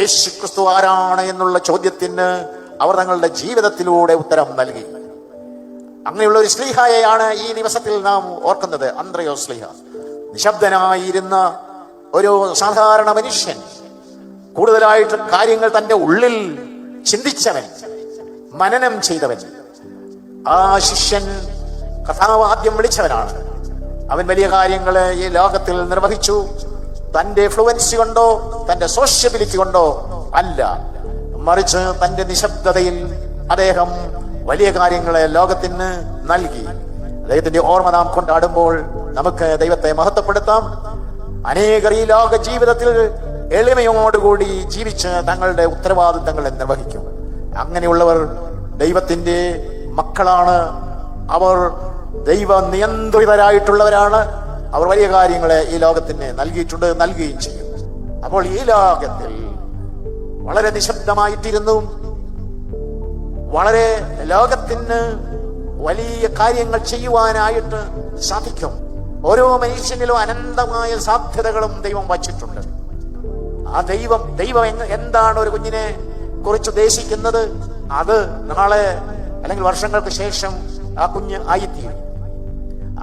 യേശു ക്രിസ്തു ആരാണ് എന്നുള്ള ചോദ്യത്തിന് അവർ തങ്ങളുടെ ജീവിതത്തിലൂടെ ഉത്തരം നൽകി. അങ്ങനെയുള്ള ഒരു സ്ലീഹായെയാണ് ഈ ദിവസത്തിൽ നാം ഓർക്കുന്നത്. അന്ത്രയോ സ്ലീഹ. നിശബ്ദനായിരുന്ന ഒരു സാധാരണ മനുഷ്യൻ കൂടുതലായിട്ട് കാര്യങ്ങൾ തന്റെ ഉള്ളിൽ ചിന്തിച്ചവൻ മനനം ചെയ്തവൻ. ആ ശിഷ്യൻ കഥാവാദ്യം വിളിച്ചവനാണ്. അവൻ വലിയ കാര്യങ്ങളെ ഈ ലോകത്തിൽ നിർവഹിച്ചു. തന്റെ ഫ്ലുവൻസി കൊണ്ടോ തന്റെ സോഷ്യബിലിറ്റി കൊണ്ടോ അല്ല. മറിച്ച് തന്റെ നിശബ്ദതയിൽ അദ്ദേഹം വലിയ കാര്യങ്ങളെ ലോകത്തിന് നൽകി. അദ്ദേഹത്തിന്റെ ഓർമ്മ നാം കൊണ്ടാടുമ്പോൾ നമുക്ക് ദൈവത്തെ മഹത്വപ്പെടുത്താം. അനേകർ ഈ ലോക ജീവിതത്തിൽ എളിമയോടുകൂടി ജീവിച്ച് തങ്ങളുടെ ഉത്തരവാദിത്തങ്ങളെ നിർവഹിക്കും അങ്ങനെയുള്ളവർ ദൈവത്തിന്റെ മക്കളാണ്. അവർ ദൈവ നിയന്ത്രിതരായിട്ടുള്ളവരാണ് അവർ വലിയ കാര്യങ്ങളെ ഈ ലോകത്തിന് നൽകിയിട്ടുണ്ട് നൽകുകയും ചെയ്യും. അപ്പോൾ ഈ ലോകത്തിൽ വളരെ നിശബ്ദമായിട്ടിരുന്നു. വളരെ ലോകത്തിന് വലിയ കാര്യങ്ങൾ ചെയ്യുവാനായിട്ട് സാധിക്കും. ഓരോ മനുഷ്യനിലും അനന്തമായ സാധ്യതകളും ദൈവം വച്ചിട്ടുണ്ട്. ആ ദൈവം ദൈവം എന്താണ് ഒരു കുഞ്ഞിനെ കുറിച്ച് ഉദ്ദേശിക്കുന്നത്? അത് നാളെ അല്ലെങ്കിൽ വർഷങ്ങൾക്ക് ശേഷം ആ കുഞ്ഞ് ആയിത്തീരും.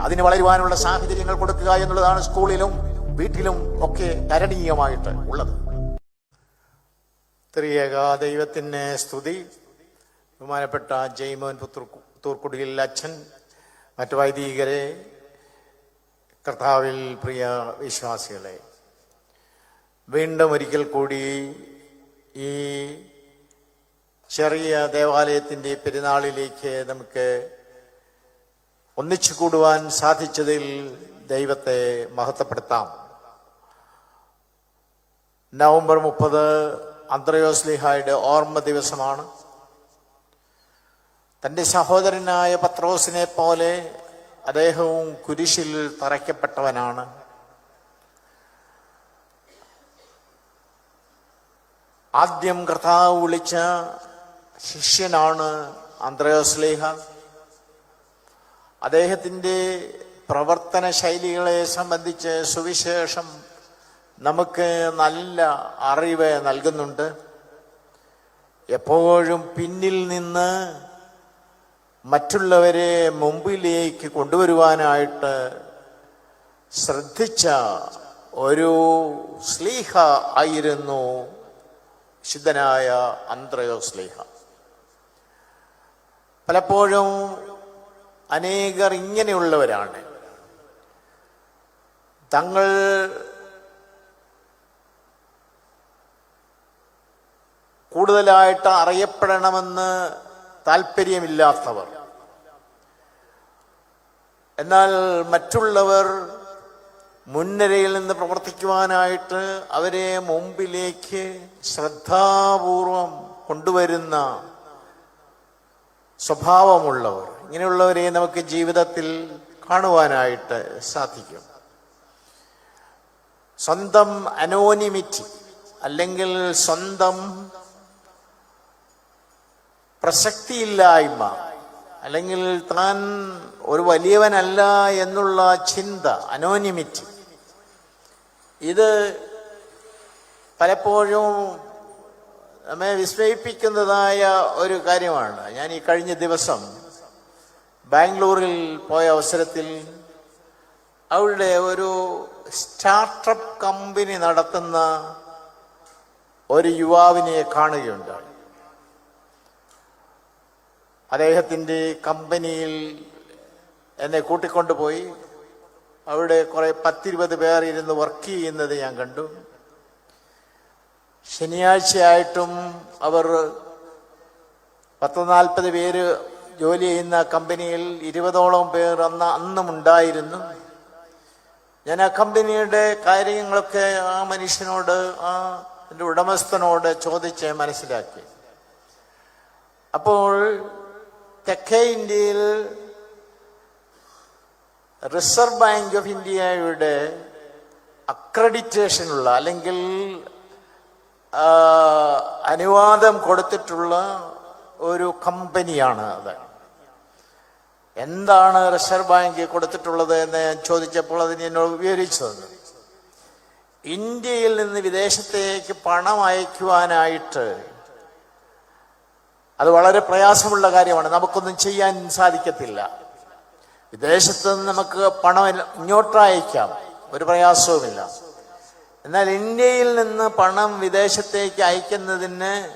അതിന് വളരുവാനുള്ള സാഹചര്യങ്ങൾ കൊടുക്കുക എന്നുള്ളതാണ് സ്കൂളിലും വീട്ടിലും ഒക്കെ കരണീയമായിട്ട് ഉള്ളത്. ത്രിയേക ദൈവത്തിന് സ്തുതി. ബഹുമാനപ്പെട്ട ജയ്മോൻ പുത്തൂർ പുത്തൂർക്കുടിയിൽ അച്ഛൻ മറ്റു വൈദികരെ കർത്താവിൽ പ്രിയ വിശ്വാസികളെ വീണ്ടും ഒരിക്കൽ കൂടി ഈ ചെറിയ ദേവാലയത്തിന്റെ പെരുന്നാളിലേക്ക് നമുക്ക് ഒന്നിച്ചു കൂടുവാൻ സാധിച്ചതിൽ ദൈവത്തെ മഹത്വപ്പെടുത്താം. നവംബർ മുപ്പത് അന്ത്രയോസ്ലിഹായുടെ ഓർമ്മ ദിവസമാണ്. തന്റെ സഹോദരനായ പത്രോസിനെ പോലെ അദ്ദേഹവും കുരിശിൽ തറയ്ക്കപ്പെട്ടവനാണ്. ആദ്യം കർത്താവ് വിളിച്ച ശിഷ്യനാണ് അന്ത്രയോസ്ലേഹ. അദ്ദേഹത്തിന്റെ പ്രവർത്തന ശൈലികളെ സംബന്ധിച്ച് സുവിശേഷം നമുക്ക് നല്ല അറിവ് നൽകുന്നുണ്ട്. എപ്പോഴും പിന്നിൽ നിന്ന് മറ്റുള്ളവരെ മുമ്പിലേക്ക് കൊണ്ടുവരുവാനായിട്ട് ശ്രദ്ധിച്ച ഒരു സ്ലീഹ ആയിരുന്നു ശുദ്ധനായ അന്ത്രയോ സ്ലീഹ പലപ്പോഴും അനേകർ ഇങ്ങനെയുള്ളവരാണ്. തങ്ങൾ കൂടുതലായിട്ട് അറിയപ്പെടണമെന്ന് താല്പര്യമില്ലാത്തവർ എന്നാൽ മറ്റുള്ളവർ മുൻനിരയിൽ നിന്ന് പ്രവർത്തിക്കുവാനായിട്ട് അവരെ മുമ്പിലേക്ക് ശ്രദ്ധാപൂർവം കൊണ്ടുവരുന്ന സ്വഭാവമുള്ളവർ. ഇങ്ങനെയുള്ളവരെ നമുക്ക് ജീവിതത്തിൽ കാണുവാനായിട്ട് സാധിക്കും. സ്വന്തം അനോനിമിറ്റി അല്ലെങ്കിൽ സ്വന്തം പ്രസക്തിയില്ലായ്മ അല്ലെങ്കിൽ താൻ ഒരു വലിയവനല്ല എന്നുള്ള ചിന്ത അനോനിമിറ്റി ഇത് പലപ്പോഴും നമ്മെ വിസ്മയിപ്പിക്കുന്നതായ ഒരു കാര്യമാണ്. ഞാൻ ഈ കഴിഞ്ഞ ദിവസം ബാംഗ്ലൂരിൽ പോയ അവസരത്തിൽ അവരുടെ ഒരു സ്റ്റാർട്ടപ്പ് കമ്പനി നടത്തുന്ന ഒരു യുവാവിനെ കാണുകയുണ്ടായി. അദ്ദേഹത്തിന്റെ കമ്പനിയിൽ എന്നെ കൂട്ടിക്കൊണ്ടുപോയി അവിടെ കുറെ പത്തിരുപത് പേർ ഇരുന്ന് വർക്ക് ചെയ്യുന്നത് ഞാൻ കണ്ടു. ശനിയാഴ്ചയായിട്ടും അവർ പത്ത് നാൽപ്പത് പേര് ജോലി ചെയ്യുന്ന കമ്പനിയിൽ ഇരുപതോളം പേർ അന്ന് അന്നും ഉണ്ടായിരുന്നു ഞാൻ ആ കമ്പനിയുടെ കാര്യങ്ങളൊക്കെ ആ മനുഷ്യനോട് ആ എന്റെ ഉടമസ്ഥനോട് ചോദിച്ച് മനസ്സിലാക്കി. അപ്പോൾ തെക്കേ ഇന്ത്യയിൽ റിസർവ് ബാങ്ക് ഓഫ് ഇന്ത്യയുടെ അക്രഡിറ്റേഷനുള്ള അല്ലെങ്കിൽ അനുവാദം കൊടുത്തിട്ടുള്ള ഒരു കമ്പനിയാണ് അത്. എന്താണ് റിസർവ് ബാങ്ക് കൊടുത്തിട്ടുള്ളത് എന്ന് ഞാൻ ചോദിച്ചപ്പോൾ അതിന് എന്നോട് വിവരിച്ചു തന്നു ഇന്ത്യയിൽ നിന്ന് വിദേശത്തേക്ക് പണം അയക്കുവാനായിട്ട് അത് വളരെ പ്രയാസമുള്ള കാര്യമാണ്. നമുക്കൊന്നും ചെയ്യാൻ സാധിക്കത്തില്ല. വിദേശത്ത് നിന്ന് നമുക്ക് പണം ഇങ്ങോട്ട് അയക്കാം. ഒരു പ്രയാസവുമില്ല. എന്നാൽ ഇന്ത്യയിൽ നിന്ന് പണം വിദേശത്തേക്ക് അയക്കുന്നതിന്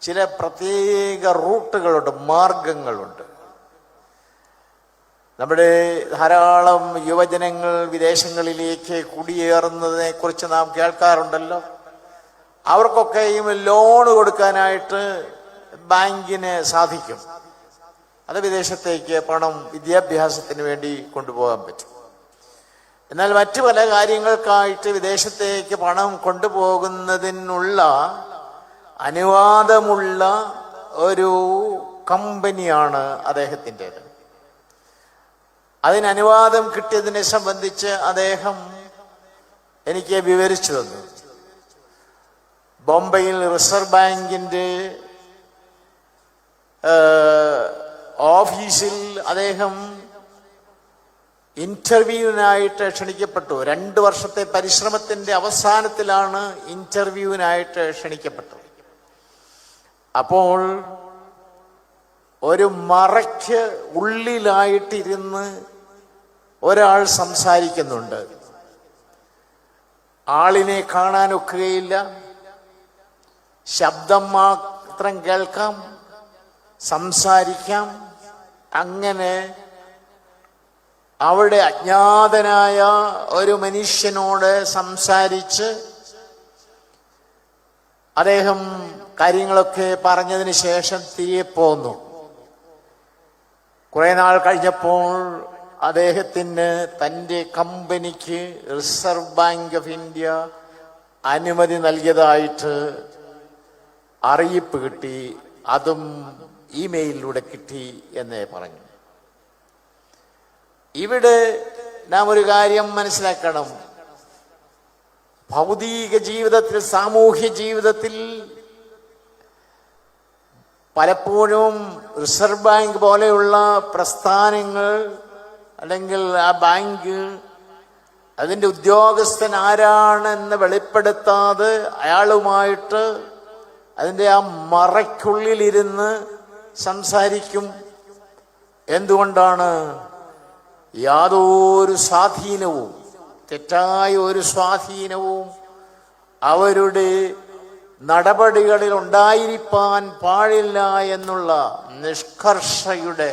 ചില പ്രത്യേക റൂട്ടുകളുണ്ട് മാർഗങ്ങളുണ്ട്. നമ്മുടെ ധാരാളം യുവജനങ്ങൾ വിദേശങ്ങളിലേക്ക് കുടിയേറുന്നതിനെ കുറിച്ച് നാം കേൾക്കാറുണ്ടല്ലോ. അവർക്കൊക്കെയും ലോൺ കൊടുക്കാനായിട്ട് ബാങ്കിന് സാധിക്കും. അത് വിദേശത്തേക്ക് പണം വിദ്യാഭ്യാസത്തിന് വേണ്ടി കൊണ്ടുപോകാൻ പറ്റും. എന്നാൽ മറ്റു പല കാര്യങ്ങൾക്കായിട്ട് വിദേശത്തേക്ക് പണം കൊണ്ടുപോകുന്നതിനുള്ള അനുവാദമുള്ള ഒരു കമ്പനിയാണ് അദ്ദേഹത്തിന്റെത്. അതിന് അനുവാദം കിട്ടിയതിനെ സംബന്ധിച്ച് അദ്ദേഹം എനിക്ക് വിവരിച്ചു തന്നു. ബോംബെയിൽ റിസർവ് ബാങ്കിന്റെ ഓഫീസിൽ അദ്ദേഹം ഇന്റർവ്യൂവിനായിട്ട് ക്ഷണിക്കപ്പെട്ടു. രണ്ട് വർഷത്തെ പരിശ്രമത്തിന്റെ അവസാനത്തിലാണ് ഇന്റർവ്യൂവിനായിട്ട് ക്ഷണിക്കപ്പെട്ടു. അപ്പോൾ ഒരു മറയ്ക്ക് ഉള്ളിലായിട്ടിരുന്ന് ഒരാൾ സംസാരിക്കുന്നുണ്ട്. ആളിനെ കാണാനൊക്കുകയില്ല ശബ്ദം മാത്രം കേൾക്കാം. സംസാരിക്കാം. അങ്ങനെ അവിടെ അജ്ഞാതനായ ഒരു മനുഷ്യനോട് സംസാരിച്ച് അദ്ദേഹം കാര്യങ്ങളൊക്കെ പറഞ്ഞതിന് ശേഷം തിരികെ പോന്നു. കുറെ നാൾ കഴിഞ്ഞപ്പോൾ അദ്ദേഹത്തിന് തന്റെ കമ്പനിക്ക് റിസർവ് ബാങ്ക് ഓഫ് ഇന്ത്യ അനുമതി നൽകിയതായിട്ട് അറിയിപ്പ് കിട്ടി. അതും ഇമെയിലിലൂടെ കിട്ടി എന്നേ പറഞ്ഞു. ഇവിടെ നാം ഒരു കാര്യം മനസ്സിലാക്കണം. ഭൗതിക ജീവിതത്തിൽ സാമൂഹ്യ ജീവിതത്തിൽ പലപ്പോഴും റിസർവ് ബാങ്ക് പോലെയുള്ള പ്രസ്ഥാനങ്ങൾ അല്ലെങ്കിൽ ആ ബാങ്ക് അതിന്റെ ഉദ്യോഗസ്ഥൻ ആരാണെന്ന് വെളിപ്പെടുത്താതെ അയാളുമായിട്ട് അതിന്റെ ആ മറയ്ക്കുള്ളിലിരുന്ന് സംസാരിക്കും. എന്തുകൊണ്ടാണ്? യാതൊരു സ്വാധീനവും തെറ്റായ ഒരു സ്വാധീനവും അവരുടെ നടപടികളിൽ ഉണ്ടായിരിക്കാൻ പാടില്ല എന്നുള്ള നിഷ്കർഷയുടെ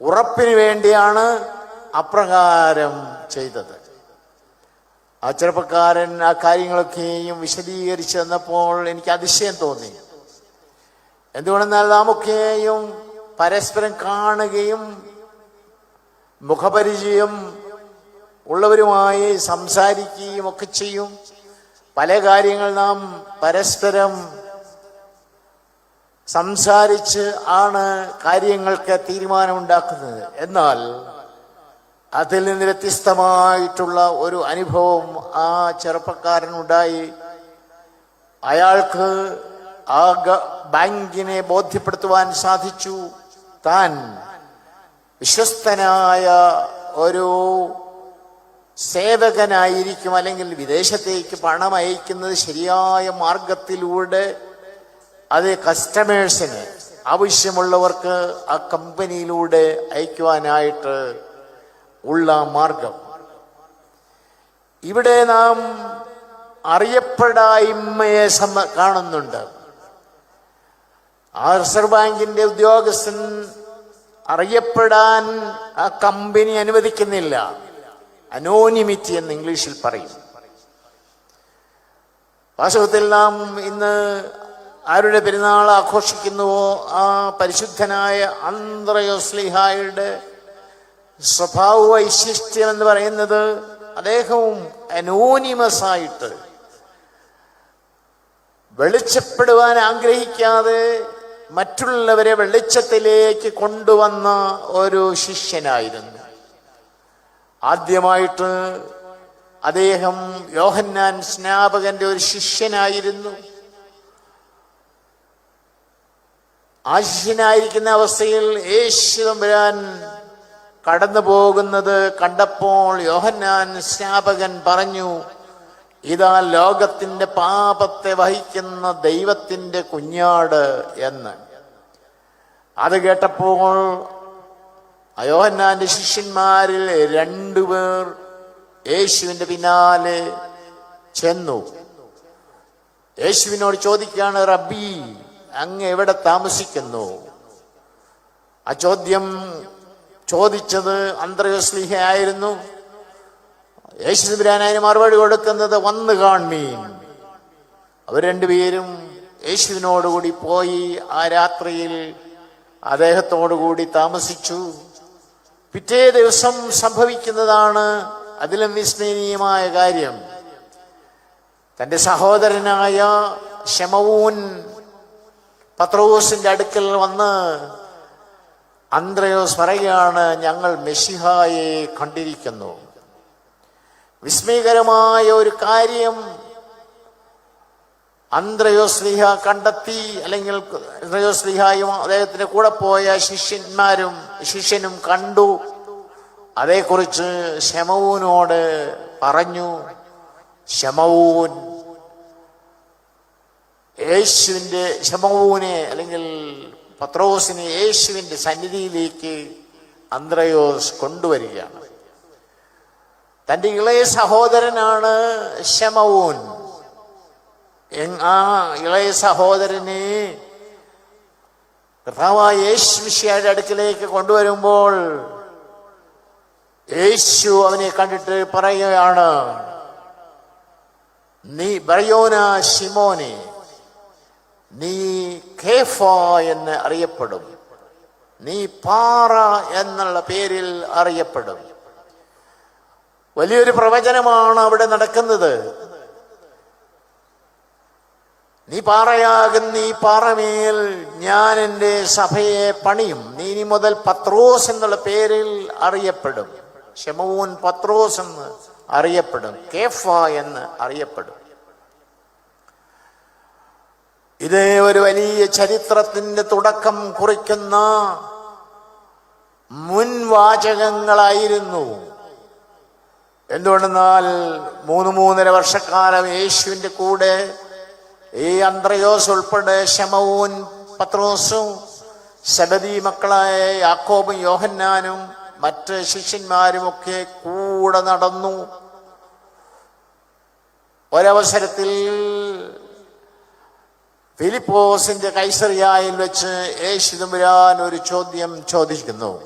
ഉറപ്പിന് വേണ്ടിയാണ് അപ്രകാരം ചെയ്തത്. ആ ചെറുപ്പക്കാരൻ ആ കാര്യങ്ങളൊക്കെയും വിശദീകരിച്ചു തന്നപ്പോൾ എനിക്ക് അതിശയം തോന്നി. എന്തുകൊണ്ടെന്നാൽ നാമൊക്കെയും പരസ്പരം കാണുകയും മുഖപരിചയം ഉള്ളവരുമായി സംസാരിക്കുകയും ഒക്കെ ചെയ്യും. പല കാര്യങ്ങൾ നാം പരസ്പരം സംസാരിച്ച് ആണ് കാര്യങ്ങൾക്ക് തീരുമാനമുണ്ടാക്കുന്നത്. എന്നാൽ അതിൽ നിന്ന് വ്യത്യസ്തമായിട്ടുള്ള ഒരു അനുഭവം ആ ചെറുപ്പക്കാരനുണ്ടായി. അയാൾക്ക് ആ ബാങ്കിനെ ബോധ്യപ്പെടുത്തുവാൻ സാധിച്ചു. താൻ വിശ്വസ്തനായ ഒരു സേവകനായിരിക്കും അല്ലെങ്കിൽ വിദേശത്തേക്ക് പണം അയക്കുന്നത് ശരിയായ മാർഗത്തിലൂടെ അത് കസ്റ്റമേഴ്സിന് ആവശ്യമുള്ളവർക്ക് ആ കമ്പനിയിലൂടെ അയക്കുവാനായിട്ട് ഉള്ള മാർഗം. ഇവിടെ നാം അറിയപ്പെടായ്മയെ സമ കാണുന്നുണ്ട്. ആ റിസർവ് ബാങ്കിന്റെ ഉദ്യോഗസ്ഥൻ അറിയപ്പെടാൻ ആ കമ്പനി അനുവദിക്കുന്നില്ല. അനോണിമിറ്റി എന്ന് ഇംഗ്ലീഷിൽ പറയും. വാസ്തവത്തിൽ നാം ഇന്ന് ആരുടെ പെരുന്നാൾ ആഘോഷിക്കുന്നുവോ ആ പരിശുദ്ധനായ അന്ത്രയോസ്ലിഹായുടെ സ്വഭാവ വൈശിഷ്ട്യം എന്ന് പറയുന്നത് അദ്ദേഹവും അനോനിമസ് ആയിട്ട് വെളിച്ചപ്പെടുവാൻ ആഗ്രഹിക്കാതെ മറ്റുള്ളവരെ വെളിച്ചത്തിലേക്ക് കൊണ്ടുവന്ന ഒരു ശിഷ്യനായിരുന്നു. ആദ്യമായിട്ട് അദ്ദേഹം യോഹന്നാൻ സ്നാപകന്റെ ഒരു ശിഷ്യനായിരുന്നു. ആ ശിഷ്യനായിരിക്കുന്ന അവസ്ഥയിൽ യേശു തമ്പുരാൻ കടന്നു പോകുന്നത് കണ്ടപ്പോൾ യോഹന്നാൻ സ്നാപകൻ പറഞ്ഞു ഇതാ ലോകത്തിന്റെ പാപത്തെ വഹിക്കുന്ന ദൈവത്തിന്റെ കുഞ്ഞാട് എന്ന്. അത് കേട്ടപ്പോൾ അയോഹന്നാന്റെ ശിഷ്യന്മാരിൽ രണ്ടുപേർ യേശുവിന്റെ പിന്നാലെ ചെന്നു. യേശുവിനോട് ചോദിക്കുകയാണ് റബ്ബി അങ്ങ് എവിടെ താമസിക്കുന്നു? ആ ചോദ്യം ചോദിച്ചത് അന്ത്രയോസ്ലിഹ ആയിരുന്നു യേശുബിരാൻ മറുപടി കൊടുക്കുന്നത് വന്ന് കാൺമീൻ അവർ രണ്ടുപേരും യേശുവിനോടുകൂടി പോയി ആ രാത്രിയിൽ അദ്ദേഹത്തോടുകൂടി താമസിച്ചു. പിറ്റേ ദിവസം സംഭവിക്കുന്നതാണ് അതിലും വിസ്മരണീയമായ കാര്യം. തന്റെ സഹോദരനായ ശമവൂൻ പത്രോസിന്റെ അടുക്കൽ വന്ന് അന്ത്രയോസ് പറയുകയാണ് ഞങ്ങൾ മെസ്സിഹായെ കണ്ടിരിക്കുന്നു. വിസ്മയകരമായ ഒരു കാര്യം. അന്ത്രയോസ്ലിഹ കണ്ടെത്തി അല്ലെങ്കിൽ അന്ത്രയോസ്ലിഹായും അദ്ദേഹത്തിന്റെ കൂടെ പോയ ശിഷ്യന്മാരും ശിഷ്യനും കണ്ടു. അതേക്കുറിച്ച് ശമവൂനോട് പറഞ്ഞു ശമവൂൻ യേശുവിന്റെ ശമവൂനെ അല്ലെങ്കിൽ പത്രോസിനെ യേശുവിന്റെ സന്നിധിയിലേക്ക് അന്ത്രയോസ് കൊണ്ടുവരികയാണ്. തന്റെ ഇളയ സഹോദരനാണ് ശമവൂൻ. ആ ഇളയ സഹോദരനെ കർത്താവായ യേശു മിശിയുടെ അടുക്കിലേക്ക് കൊണ്ടുവരുമ്പോൾ യേശു അവനെ കണ്ടിട്ട് പറയുകയാണ് നീ ബറയോന ശിമോനെ. നീ ഖേഫ എന്ന് അറിയപ്പെടും. നീ പാറ എന്നുള്ള പേരിൽ അറിയപ്പെടും. വലിയൊരു പ്രവചനമാണ് അവിടെ നടക്കുന്നത്. നീ പാറയാകുന്ന നീ പാറമേൽ ഞാൻ എന്റെ സഭയെ പണിയും. നീ ഇനി മുതൽ പത്രോസ് എന്നുള്ള പേരിൽ അറിയപ്പെടും. ഷെമൂൻ പത്രോസ് എന്ന് അറിയപ്പെടും. കേഫ എന്ന് അറിയപ്പെടും. ഇത് ഒരു വലിയ ചരിത്രത്തിന്റെ തുടക്കം കുറിക്കുന്ന മുൻവാചകങ്ങളായിരുന്നു എന്തുകൊണ്ടെന്നാൽ മൂന്ന് മൂന്നര വർഷക്കാലം യേശുവിന്റെ കൂടെ ഈ അന്ത്രയോസ് ഉൾപ്പെടെ ശമവും പത്രോസും സബദി മക്കളായ യാക്കോബും യോഹന്നാനും മറ്റ് ശിഷ്യന്മാരുമൊക്കെ കൂടെ നടന്നു. ഒരവസരത്തിൽ ഫിലിപ്പോസിന്റെ കൈസറിയായിൽ വെച്ച് യേശു തമ്പുരാൻ ഒരു ചോദ്യം ചോദിക്കുന്നു.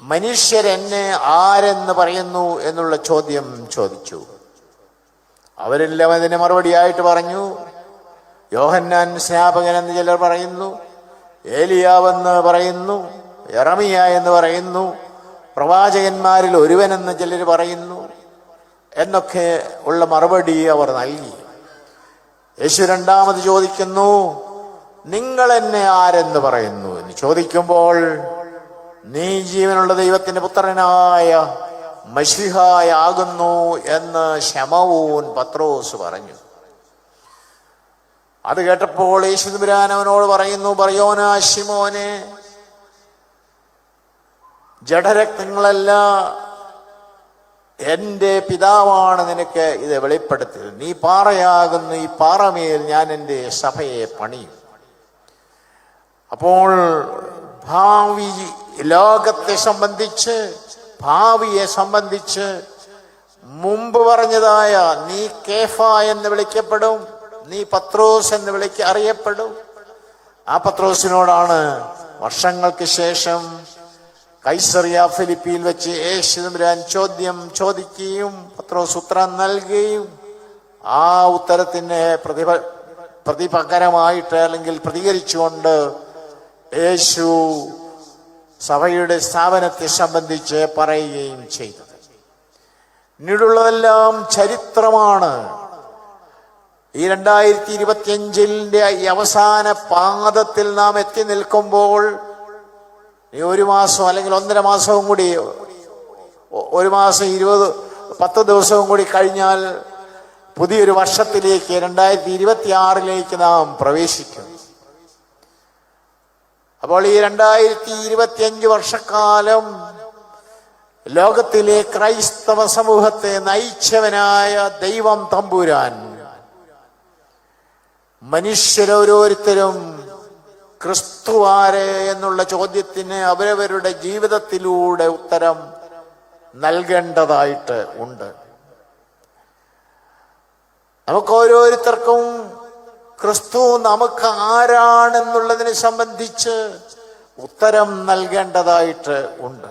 മനുഷ്യരെന്നെ ആരെന്ന് പറയുന്നു എന്നുള്ള ചോദ്യം ചോദിച്ചു. അവരെല്ലാം അതിന് മറുപടിയായിട്ട് പറഞ്ഞു. യോഹന്നാൻ സ്നാപകൻ എന്ന് ചിലർ പറയുന്നു. ഏലിയാവെന്ന് പറയുന്നു. എറമിയ എന്ന് പറയുന്നു. പ്രവാചകന്മാരിൽ ഒരുവനെന്ന് ചിലർ പറയുന്നു. എന്നൊക്കെ ഉള്ള മറുപടി അവർ നൽകി. യേശു രണ്ടാമത് ചോദിക്കുന്നു നിങ്ങൾ എന്നെ ആരെന്ന് പറയുന്നു? എന്ന് ചോദിക്കുമ്പോൾ നീ ജീവനുള്ള ദൈവത്തിന്റെ പുത്രനായ മഷിഹായാകുന്നു എന്ന് ശമവൂൻ പത്രോസ് പറഞ്ഞു. അത് കേട്ടപ്പോൾ യേശുദുരാൻ അവനോട് പറയുന്നു പറയോന ശിമോനെ ജഡരക്തങ്ങളല്ല എന്റെ പിതാവാണ് നിനക്ക് ഇത് വെളിപ്പെടുത്തിയത്. നീ പാറയാകുന്നു ഈ പാറമേൽ ഞാൻ എന്റെ സഭയെ പണിയും. അപ്പോൾ ഭാവി ലോകത്തെ സംബന്ധിച്ച് ഭാവിയെ സംബന്ധിച്ച് മുമ്പ് പറഞ്ഞതായ നീ കേഫ എന്ന് വിളിക്കപ്പെടും നീ പത്രോസ് എന്ന് വിളിക്ക അറിയപ്പെടും. ആ പത്രോസിനോടാണ് വർഷങ്ങൾക്ക് ശേഷം കൈസറിയ ഫിലിപ്പീൻ വെച്ച് യേശുദമ്പുരാൻ ചോദ്യം ചോദിക്കുകയും പത്രോസ് ഉത്തരം നൽകുകയും ആ ഉത്തരത്തിന് പ്രതിഭ പ്രതിപകരമായിട്ട് അല്ലെങ്കിൽ പ്രതികരിച്ചുകൊണ്ട് യേശു സഭയുടെ സ്ഥാപനത്തെ സംബന്ധിച്ച് പറയുകയും ചെയ്തത്. പിന്നീടുള്ളതെല്ലാം ചരിത്രമാണ്. ഈ രണ്ടായിരത്തി ഇരുപത്തിയഞ്ചിന്റെ ഈ അവസാന പാദത്തിൽ നാം എത്തി നിൽക്കുമ്പോൾ ഈ ഒരു മാസം അല്ലെങ്കിൽ ഒന്നര മാസവും കൂടി ഒരു മാസം ഇരുപത് പത്ത് ദിവസവും കൂടി കഴിഞ്ഞാൽ പുതിയൊരു വർഷത്തിലേക്ക് രണ്ടായിരത്തി ഇരുപത്തി ആറിലേക്ക് നാം പ്രവേശിക്കും. അപ്പോൾ ഈ രണ്ടായിരത്തി ഇരുപത്തിയഞ്ച് വർഷക്കാലം ലോകത്തിലെ ക്രൈസ്തവ സമൂഹത്തെ നയിച്ചവനായ ദൈവം തമ്പുരാൻ. മനുഷ്യരോരോരുത്തരും ക്രിസ്തുവാരെ എന്നുള്ള ചോദ്യത്തിന് അവരവരുടെ ജീവിതത്തിലൂടെ ഉത്തരം നൽകേണ്ടതായിട്ട് ഉണ്ട്. നമുക്ക് ഓരോരുത്തർക്കും ക്രിസ്തു നമുക്ക് ആരാണെന്നുള്ളതിനെ സംബന്ധിച്ച് ഉത്തരം നൽകേണ്ടതായിട്ട് ഉണ്ട്.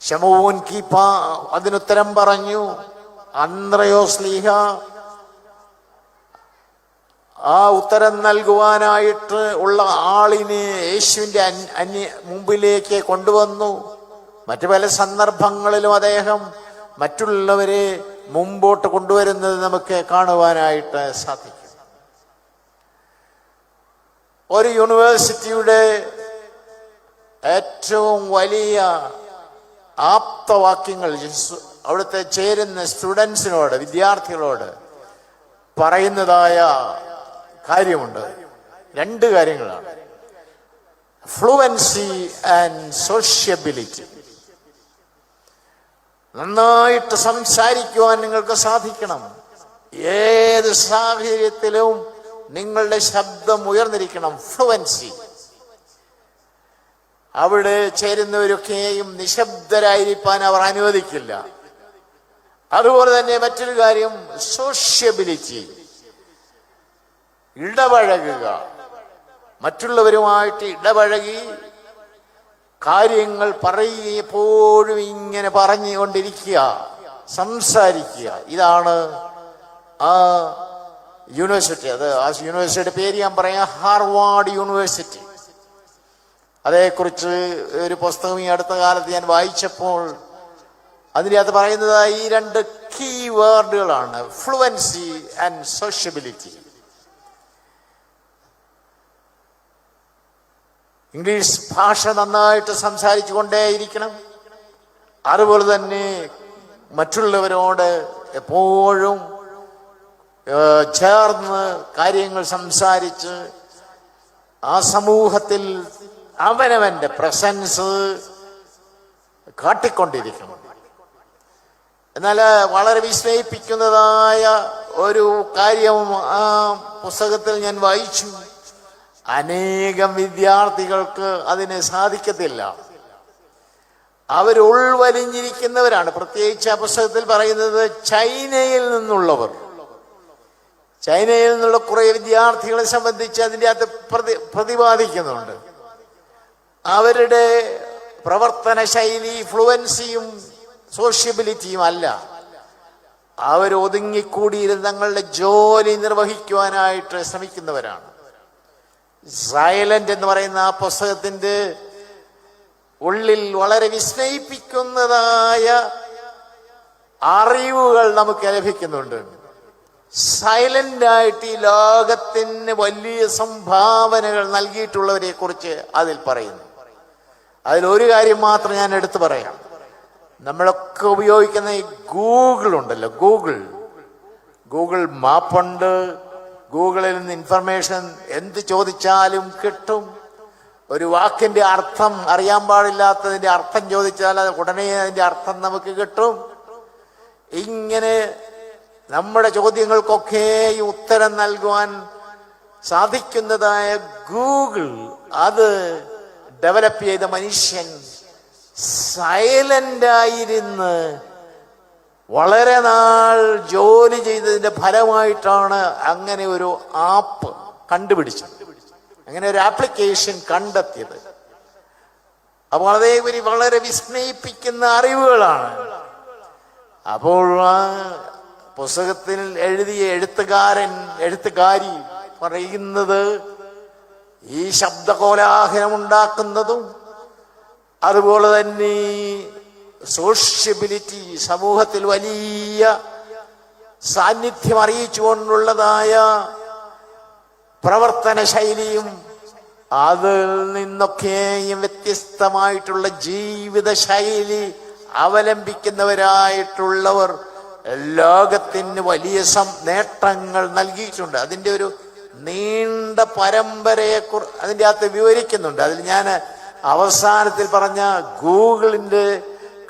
ശമൂൻ കീപ്പ അതിനുത്തരം പറഞ്ഞു അന്ത്രയോ സ്ലീഹ ആ ഉത്തരം നൽകുവാനായിട്ട് ഉള്ള ആളിനെ യേശുവിന്റെ അന്- അന്യ മുമ്പിലേക്ക് കൊണ്ടുവന്നു. മറ്റു പല സന്ദർഭങ്ങളിലും അദ്ദേഹം മറ്റുള്ളവരെ മുമ്പോട്ട് കൊണ്ടുവരുന്നത് നമുക്ക് കാണുവാനായിട്ട് സാധിക്കും. ഒരു യൂണിവേഴ്സിറ്റിയുടെ ഏറ്റവും വലിയ ആപ്തവാക്യങ്ങൾ അവിടുത്തെ ചേരുന്ന സ്റ്റുഡൻസിനോട് വിദ്യാർത്ഥികളോട് പറയുന്നതായ കാര്യമുണ്ട്. രണ്ട് കാര്യങ്ങളാണ്. ഫ്ലുവൻസി ആൻഡ് സോഷ്യബിലിറ്റി നന്നായിട്ട് സംസാരിക്കുവാൻ നിങ്ങൾക്ക് സാധിക്കണം. ഏത് സാഹചര്യത്തിലും നിങ്ങളുടെ ശബ്ദം ഉയർന്നിരിക്കണം. ഫ്ലുവൻസി അവിടെ ചേരുന്നവരൊക്കെയും നിശബ്ദരായിരിക്കാൻ അവർ അനുവദിക്കില്ല. അതുപോലെ തന്നെ മറ്റൊരു കാര്യം സോഷ്യബിലിറ്റി ഇടപഴകുക. മറ്റുള്ളവരുമായിട്ട് ഇടപഴകി കാര്യങ്ങൾ പറയുക ഇങ്ങനെ പറഞ്ഞുകൊണ്ടിരിക്കുക സംസാരിക്കുക. ഇതാണ് ആ യൂണിവേഴ്സിറ്റി. അത് ആ യൂണിവേഴ്സിറ്റിയുടെ പേര് ഞാൻ പറയാം ഹാർവാർഡ് യൂണിവേഴ്സിറ്റി. അതേക്കുറിച്ച് ഒരു പുസ്തകം ഈ അടുത്ത കാലത്ത് ഞാൻ വായിച്ചപ്പോൾ അതിന്റെ അത് പറയുന്നത് ഈ രണ്ട് കീ വേർഡുകളാണ് ഫ്ലുവൻസി ആൻഡ് സോഷ്യബിലിറ്റി. ഇംഗ്ലീഷ് ഭാഷ നന്നായിട്ട് സംസാരിച്ചു കൊണ്ടേയിരിക്കണം അതുപോലെ തന്നെ മറ്റുള്ളവരോട് എപ്പോഴും ചേർന്ന് കാര്യങ്ങൾ സംസാരിച്ച് ആ സമൂഹത്തിൽ അവനവന്റെ പ്രസൻസ് കാട്ടിക്കൊണ്ടിരിക്കണം. എന്നാൽ വളരെ വിസ്മയിപ്പിക്കുന്നതായ ഒരു കാര്യം ആ പുസ്തകത്തിൽ ഞാൻ വായിച്ചു. അനേകം വിദ്യാർത്ഥികൾക്ക് അതിന് സാധിക്കത്തില്ല. അവർ ഉൾവലിഞ്ഞിരിക്കുന്നവരാണ് പ്രത്യേകിച്ച് ആ പുസ്തകത്തിൽ പറയുന്നത് ചൈനയിൽ നിന്നുള്ളവർ. ചൈനയിൽ നിന്നുള്ള കുറെ വിദ്യാർത്ഥികളെ സംബന്ധിച്ച് അതിന്റെ അകത്ത് പ്രതി പ്രതിപാദിക്കുന്നുണ്ട്. അവരുടെ പ്രവർത്തന ശൈലി ഫ്ലുവൻസിയും സോഷ്യബിലിറ്റിയും അല്ല. അവർ ഒതുങ്ങിക്കൂടിയിരുന്ന് തങ്ങളുടെ ജോലി നിർവഹിക്കുവാനായിട്ട് ശ്രമിക്കുന്നവരാണ്. സൈലന്റ് എന്ന് പറയുന്ന ആ പുസ്തകത്തിന്റെ ഉള്ളിൽ വളരെ വിസ്മയിപ്പിക്കുന്നതായ അറിവുകൾ നമുക്ക് ലഭിക്കുന്നുണ്ട്. സൈലന്റ് ആയിട്ട് ഈ ലോകത്തിന് വലിയ സംഭാവനകൾ നൽകിയിട്ടുള്ളവരെ കുറിച്ച് അതിൽ പറയുന്നു. അതിൽ ഒരു കാര്യം മാത്രം ഞാൻ എടുത്തു പറയാം. നമ്മളൊക്കെ ഉപയോഗിക്കുന്ന ഈ ഗൂഗിൾ ഉണ്ടല്ലോ ഗൂഗിൾ. ഗൂഗിൾ മാപ്പുണ്ട്. ഗൂഗിളിൽ നിന്ന് ഇൻഫർമേഷൻ എന്ത് ചോദിച്ചാലും കിട്ടും. ഒരു വാക്കിന്റെ അർത്ഥം അറിയാൻ പാടില്ലാത്തതിന്റെ അർത്ഥം ചോദിച്ചാൽ അത് ഉടനെ അതിന്റെ അർത്ഥം നമുക്ക് കിട്ടും. ഇങ്ങനെ നമ്മുടെ ചോദ്യങ്ങൾക്കൊക്കെ ഈ ഉത്തരം നൽകുവാൻ സാധിക്കുന്നതായ ഗൂഗിൾ അത് ഡെവലപ്പ് ചെയ്ത മനുഷ്യൻ സൈലന്റ് ആയിരുന്ന് വളരെ നാൾ ജോലി ചെയ്തതിന്റെ ഫലമായിട്ടാണ് അങ്ങനെ ഒരു ആപ്പ് കണ്ടുപിടിച്ചത്. അങ്ങനെ ഒരു ആപ്ലിക്കേഷൻ കണ്ടെത്തിയത്. അപ്പോൾ അതേപരി വളരെ വിസ്മയിപ്പിക്കുന്ന അറിവുകളാണ്. അപ്പോൾ ആ പുസ്തകത്തിൽ എഴുതിയ എഴുത്തുകാരൻ എഴുത്തുകാരി പറയുന്നത് ഈ ശബ്ദകോലാഹലമുണ്ടാക്കുന്നതും അതുപോലെ തന്നെ സോഷ്യബിലിറ്റി സമൂഹത്തിൽ വലിയ സാന്നിധ്യം അറിയിച്ചുകൊണ്ടുള്ളതായ പ്രവർത്തന ശൈലിയും അതിൽ നിന്നൊക്കെയും വ്യത്യസ്തമായിട്ടുള്ള ജീവിത ശൈലി അവലംബിക്കുന്നവരായിട്ടുള്ളവർ ലോകത്തിന് വലിയ സം നേട്ടങ്ങൾ നൽകിയിട്ടുണ്ട്. അതിന്റെ ഒരു നീണ്ട പരമ്പരയെ കുറ അതിന്റെ അകത്ത് വിവരിക്കുന്നുണ്ട്. അതിൽ ഞാൻ അവസാനത്തിൽ പറഞ്ഞ ഗൂഗിളിന്റെ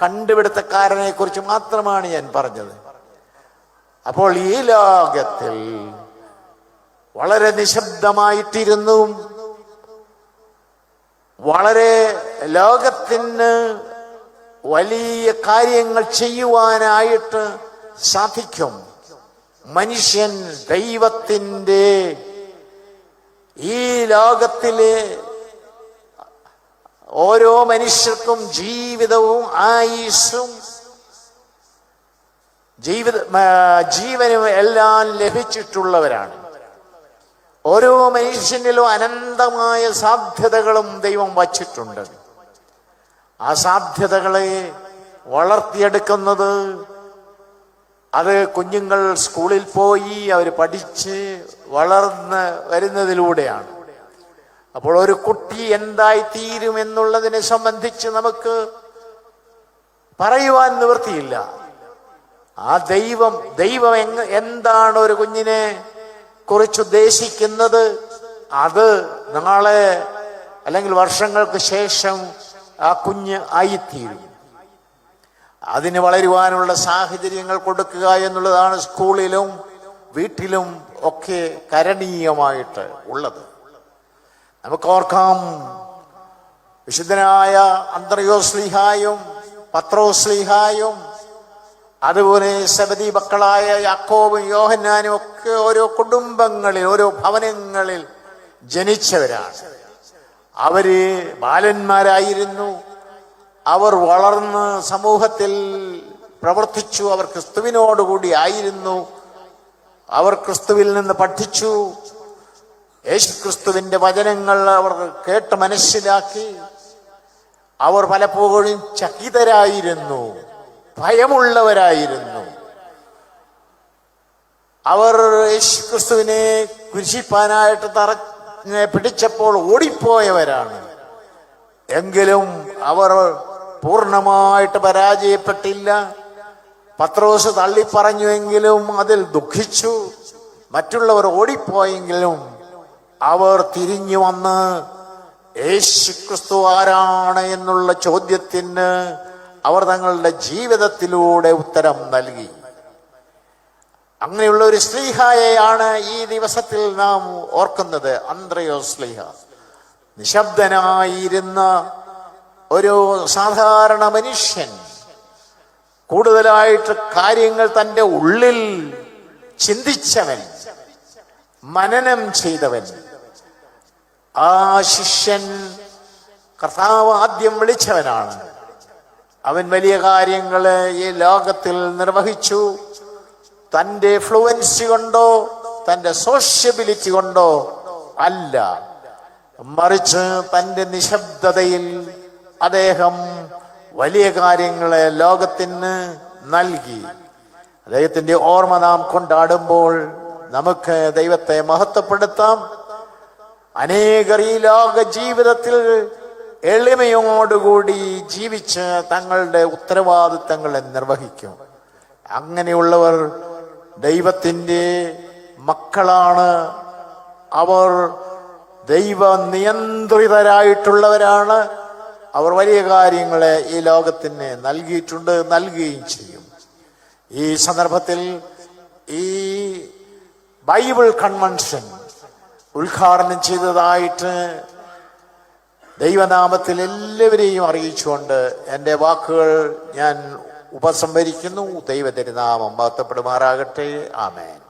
കണ്ടുപിടുത്തക്കാരനെ കുറിച്ച് മാത്രമാണ് ഞാൻ പറഞ്ഞത്. അപ്പോൾ ഈ ലോകത്തിൽ വളരെ നിശബ്ദമായിട്ടിരുന്നു. വളരെ ലോകത്തിന് വലിയ കാര്യങ്ങൾ ചെയ്യുവാനായിട്ട് സാധിക്കും. മനുഷ്യൻ ദൈവത്തിന്റെ ഈ ലോകത്തിലെ ഓരോ മനുഷ്യർക്കും ജീവിതവും ആയുസ്സും ജീവിത ജീവനും എല്ലാം ലഭിച്ചിട്ടുള്ളവരാണ്. ഓരോ മനുഷ്യനിലും അനന്തമായ സാധ്യതകളും ദൈവം വച്ചിട്ടുണ്ട്. ആ സാധ്യതകളെ വളർത്തിയെടുക്കുന്നത് അത് കുഞ്ഞുങ്ങൾ സ്കൂളിൽ പോയി അവർ പഠിച്ച് വളർന്ന് വരുന്നതിലൂടെയാണ്. അപ്പോൾ ഒരു കുട്ടി എന്തായി തീരും എന്നുള്ളതിനെ സംബന്ധിച്ച് നമുക്ക് പറയുവാൻ നിവൃത്തിയില്ല. ആ ദൈവം ദൈവം എങ് എന്താണ് ഒരു കുഞ്ഞിനെ കുറിച്ച് ഉദ്ദേശിക്കുന്നത്? അത് നാളെ അല്ലെങ്കിൽ വർഷങ്ങൾക്ക് ശേഷം ആ കുഞ്ഞ് ആയിത്തീരും. അതിന് വളരുവാനുള്ള സാഹചര്യങ്ങൾ കൊടുക്കുക എന്നുള്ളതാണ് സ്കൂളിലും വീട്ടിലും ഒക്കെ കരണീയമായിട്ട് ഉള്ളത്. നമുക്ക് ഓർക്കാം വിശുദ്ധനായ അന്തർയോസ്ലിഹായും പത്രോസ്ലിഹായും അതുപോലെ സബദി മക്കളായ യാക്കോബും യോഹന്നാനും ഒക്കെ ഓരോ കുടുംബങ്ങളിൽ ഓരോ ഭവനങ്ങളിൽ ജനിച്ചവരാണ്. അവർ ബാലന്മാരായിരുന്നു. അവർ വളർന്ന് സമൂഹത്തിൽ പ്രവർത്തിച്ചു. അവർ ക്രിസ്തുവിനോടുകൂടി ആയിരുന്നു. അവർ ക്രിസ്തുവിൽ നിന്ന് പഠിച്ചു. യേശു ക്രിസ്തുവിന്റെ വചനങ്ങൾ അവർ കേട്ട് മനസ്സിലാക്കി. അവർ പലപ്പോഴും ചകിതരായിരുന്നു ഭയമുള്ളവരായിരുന്നു. അവർ യേശുക്രിസ്തുവിനെ കുരിശിപ്പാനായിട്ട് തറ പിടിച്ചപ്പോൾ ഓടിപ്പോയവരാണ്. എങ്കിലും അവർ പൂർണമായിട്ട് പരാജയപ്പെട്ടില്ല. പത്രോസ് തള്ളിപ്പറഞ്ഞുവെങ്കിലും അതിൽ ദുഃഖിച്ചു. മറ്റുള്ളവർ ഓടിപ്പോയെങ്കിലും അവർ തിരിഞ്ഞു വന്ന് യേശു ക്രിസ്തു ആരാണ്? എന്നുള്ള ചോദ്യത്തിന് അവർ തങ്ങളുടെ ജീവിതത്തിലൂടെ ഉത്തരം നൽകി. അങ്ങനെയുള്ള ഒരു സ്ലീഹയെയാണ് ഈ ദിവസത്തിൽ നാം ഓർക്കുന്നത് അന്ത്രയോ സ്ലീഹ. നിശബ്ദനായിരുന്ന ഒരു സാധാരണ മനുഷ്യൻ കൂടുതലായിട്ട് കാര്യങ്ങൾ തന്റെ ഉള്ളിൽ ചിന്തിച്ചവൻ മനനം ചെയ്തവൻ ആ ശിഷ്യൻ കർത്താവ് ആദ്യം വിളിച്ചവനാണ്. അവൻ വലിയ കാര്യങ്ങൾ ഈ ലോകത്തിൽ നിർവഹിച്ചു. തന്റെ ഫ്ലുവൻസി കൊണ്ടോ തന്റെ സോഷ്യബിലിറ്റി കൊണ്ടോ അല്ല. മറിച്ച് തന്റെ നിശബ്ദതയിൽ അദ്ദേഹം വലിയ കാര്യങ്ങളെ ലോകത്തിന് നൽകി. അദ്ദേഹത്തിന്റെ ഓർമ്മ നാം കൊണ്ടാടുമ്പോൾ നമുക്ക് ദൈവത്തെ മഹത്വപ്പെടുത്താം. അനേകർ ഈ ലോക ജീവിതത്തിൽ എളിമയോടുകൂടി ജീവിച്ച് തങ്ങളുടെ ഉത്തരവാദിത്തങ്ങളെ നിർവഹിക്കും. അങ്ങനെയുള്ളവർ ദൈവത്തിന്റെ മക്കളാണ്. അവർ ദൈവ നിയന്ത്രിതരായിട്ടുള്ളവരാണ് അവർ വലിയ കാര്യങ്ങളെ ഈ ലോകത്തിന് നൽകിയിട്ടുണ്ട് നൽകുകയും ചെയ്യും. ഈ സന്ദർഭത്തിൽ ഈ ബൈബിൾ കൺവെൻഷൻ ഉദ്ഘാടനം ചെയ്തതായിട്ട് ദൈവനാമത്തിൽ എല്ലാവരെയും അറിയിച്ചുകൊണ്ട് എന്റെ വാക്കുകൾ ഞാൻ ഉപസംഹരിക്കുന്നു. ദൈവത്തിരുനാമം മഹത്വപ്പെടുമാറാകട്ടെ. ആമേൻ.